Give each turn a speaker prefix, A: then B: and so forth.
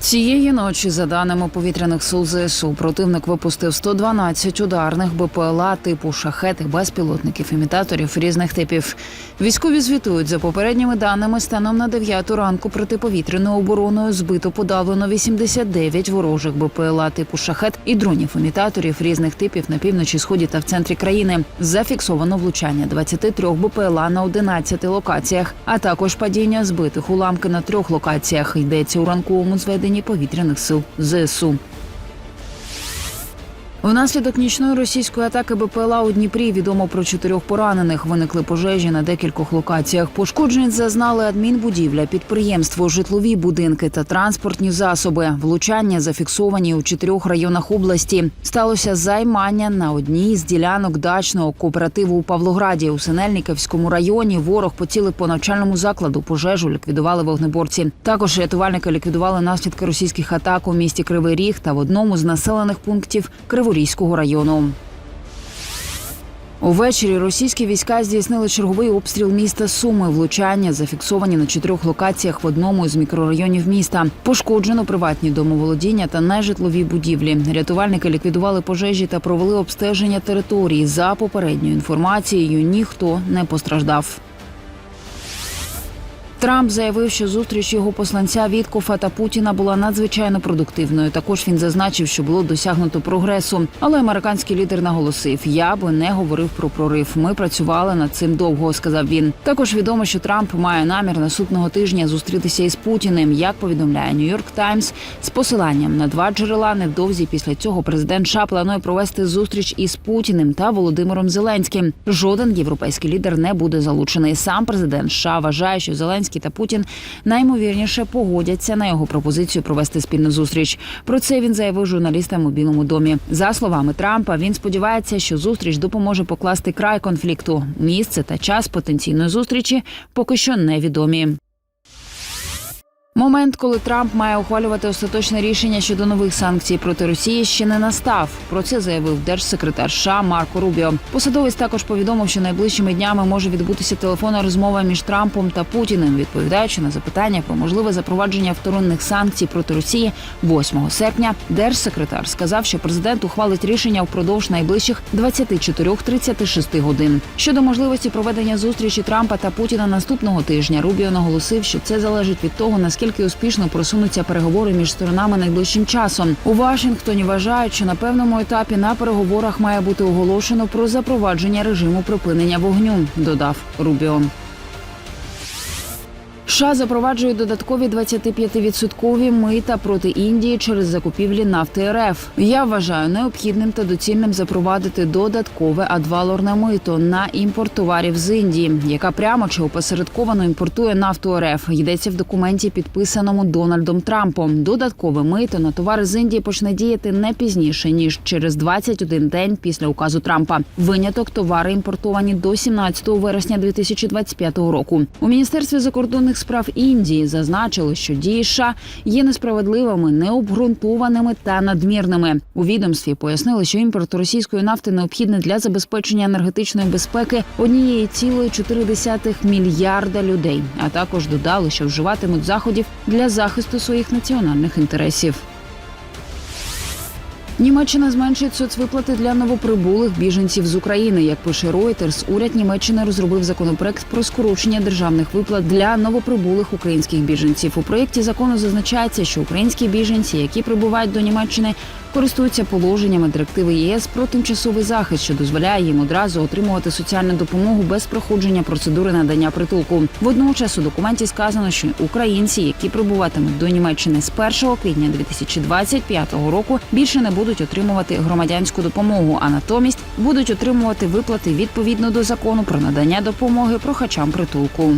A: Цієї ночі, за даними повітряних сил ЗСУ, противник випустив 112 ударних БПЛА типу шахет безпілотників імітаторів різних типів. Військові звітують за попередніми даними. Станом на 9 ранку протиповітряною обороною збито подавлено 89 ворожих БПЛА типу шахет і дронів імітаторів різних типів на півночі, сході та в центрі країни. Зафіксовано влучання 23 БПЛА на 11 локаціях, а також падіння збитих уламки на трьох локаціях. Йдеться у ранковому зведенні повітряних сил ЗСУ. Внаслідок нічної російської атаки БПЛА у Дніпрі відомо про чотирьох поранених. Виникли пожежі на декількох локаціях. Пошкоджень зазнали адмінбудівля, підприємство, житлові будинки та транспортні засоби. Влучання зафіксовані у чотирьох районах області. Сталося займання на одній з ділянок дачного кооперативу у Павлограді. У Синельниківському районі ворог поцілив по навчальному закладу. Пожежу ліквідували вогнеборці. Також рятувальники ліквідували наслідки російських атак у місті Кривий Ріг та в одному з населених пунктів Криворізького району. Увечері російські війська здійснили черговий обстріл міста Суми. Влучання зафіксовані на чотирьох локаціях в одному з мікрорайонів міста. Пошкоджено приватні домоволодіння та нежитлові будівлі. Рятувальники ліквідували пожежі та провели обстеження території. За попередньою інформацією, ніхто не постраждав. Трамп заявив, що зустріч його посланця Віткофа та Путіна була надзвичайно продуктивною. Також він зазначив, що було досягнуто прогресу. Але американський лідер наголосив: я би не говорив про прорив. Ми працювали над цим довго. Сказав він. Також відомо, що Трамп має намір наступного тижня зустрітися із Путіним. Як повідомляє Нью-Йорк Таймс, з посиланням на два джерела невдовзі після цього президент США планує провести зустріч із Путіним та Володимиром Зеленським. Жоден європейський лідер не буде залучений. Сам президент США вважає, що Зеленський та Путін наймовірніше погодяться на його пропозицію провести спільну зустріч. Про це він заявив журналістам у Білому домі. За словами Трампа, він сподівається, що зустріч допоможе покласти край конфлікту. Місце та час потенційної зустрічі поки що невідомі. Момент, коли Трамп має ухвалювати остаточне рішення щодо нових санкцій проти Росії, ще не настав. Про це заявив держсекретар США Марко Рубіо. Посадовець також повідомив, що найближчими днями може відбутися телефонна розмова між Трампом та Путіним, відповідаючи на запитання про можливе запровадження вторинних санкцій проти Росії 8 серпня. Держсекретар сказав, що президент ухвалить рішення впродовж найближчих 24-36 годин. Щодо можливості проведення зустрічі Трампа та Путіна наступного тижня, Рубіо наголосив, що це залежить від того, наскільки успішно просунуться переговори між сторонами найближчим часом. У Вашингтоні вважають, що на певному етапі на переговорах має бути оголошено про запровадження режиму припинення вогню. Додав Рубіо. США запроваджує додаткові 25-відсоткові мита проти Індії через закупівлі нафти РФ. Я вважаю необхідним та доцільним запровадити додаткове адвалорне мито на імпорт товарів з Індії, яка прямо чи опосередковано імпортує нафту РФ. Йдеться в документі, підписаному Дональдом Трампом. Додаткове мито на товари з Індії почне діяти не пізніше ніж через 21 день після указу Трампа. Виняток товари імпортовані до 17 вересня 2025 року. У міністерстві закордонних справ Індії зазначили, що дії США є несправедливими, необґрунтованими та надмірними. У відомстві пояснили, що імпорт російської нафти необхідний для забезпечення енергетичної безпеки однієї цілої 4 мільярда людей. А також додали, що вживатимуть заходів для захисту своїх національних інтересів. Німеччина зменшить соцвиплати для новоприбулих біженців з України. Як пише Reuters, уряд Німеччини розробив законопроект про скорочення державних виплат для новоприбулих українських біженців. У проєкті закону зазначається, що українські біженці, які прибувають до Німеччини, користуються положеннями директиви ЄС про тимчасовий захист, що дозволяє їм одразу отримувати соціальну допомогу без проходження процедури надання притулку. Водночас у документі сказано, що українці, які прибуватимуть до Німеччини з 1 квітня 2025 року, більше не будуть отримувати громадянську допомогу, а натомість будуть отримувати виплати відповідно до закону про надання допомоги прохачам притулку.